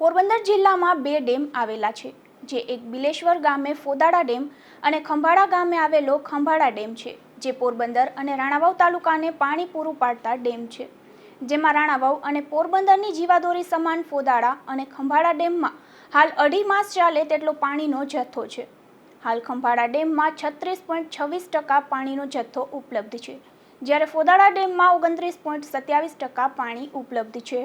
પોરબંદર જિલ્લામાં બે ડેમ આવેલા છે, જે એક બિલેશ્વર ગામે ફોદાડા ડેમ અને ખંભાળા ગામે આવેલો ખંભાળા ડેમ છે, જે પોરબંદર અને રાણાવાવ તાલુકાને પાણી પૂરું પાડતા ડેમ છે. જેમાં રાણાવાવ અને પોરબંદરની જીવાદોરી સમાન ફોદાડા અને ખંભાળા ડેમમાં હાલ અઢી માસ ચાલે તેટલો પાણીનો જથ્થો છે. હાલ ખંભાળા ડેમમાં છત્રીસ પોઈન્ટ છવ્વીસ ટકા પાણીનો જથ્થો ઉપલબ્ધ છે, જ્યારે ફોદાડા ડેમમાં ઓગણત્રીસ પોઈન્ટ સત્યાવીસ ટકા પાણી ઉપલબ્ધ છે.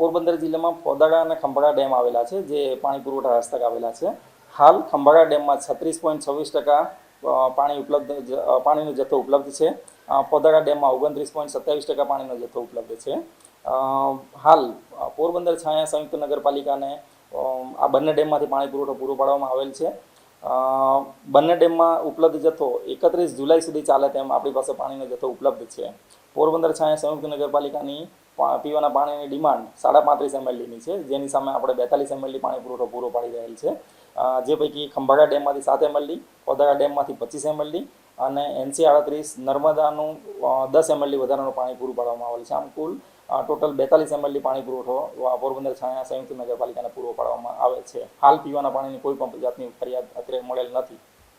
પોરબંદર જિલ્લામાં પોદાડા અને ખંભાળા ડેમ આવેલા છે, જે પાણી પુરવઠા હસ્તક આવેલા છે. હાલ ખંભાળા ડેમમાં છત્રીસ પોઈન્ટ છવ્વીસ ટકા પાણી ઉપલબ્ધ પાણીનો જથ્થો ઉપલબ્ધ છે. પોદાડા ડેમમાં ઓગણત્રીસ પોઈન્ટ સત્યાવીસ ટકા પાણીનો જથ્થો ઉપલબ્ધ છે. હાલ પોરબંદર છાયા સંયુક્ત નગરપાલિકાને આ બંને ડેમમાંથી પાણી પુરવઠો પૂરો પાડવામાં આવેલ છે. બંને ડેમમાં ઉપલબ્ધ જથ્થો એકત્રીસ જુલાઈ સુધી ચાલે તેમ આપણી પાસે પાણીનો જથ્થો ઉપલબ્ધ છે. પોરબંદર છાયા સંયુક્ત નગરપાલિકાની પીવાના પાણીની ડિમાન્ડ સાડા પાંત્રીસ એમએલડીની છે. જેની સામે આપણે બેતાલીસ એમએલડી પાણી પુરવઠો પૂરો પાડી રહેલ છે. જે પૈકી ખંભાળા ડેમમાંથી સાત એમએલડી પોદારા ડેમમાંથી પચીસ એમએલડી અને એનસી આડત્રીસ નર્મદાનું દસ એમએલડી વધારાનું પાણી પૂરું પાડવામાં આવેલ છે. આમ કુલ ટોટલ બેતાલીસ એમએલડી પાણી પુરવઠો પોરબંદર, છાયા, સંયુક્ત નગરપાલિકાને પૂરો પાડવામાં આવે છે. હાલ પીવાના પાણીની કોઈ પણ જાતની ફરિયાદ અત્યારે મળેલ નથી.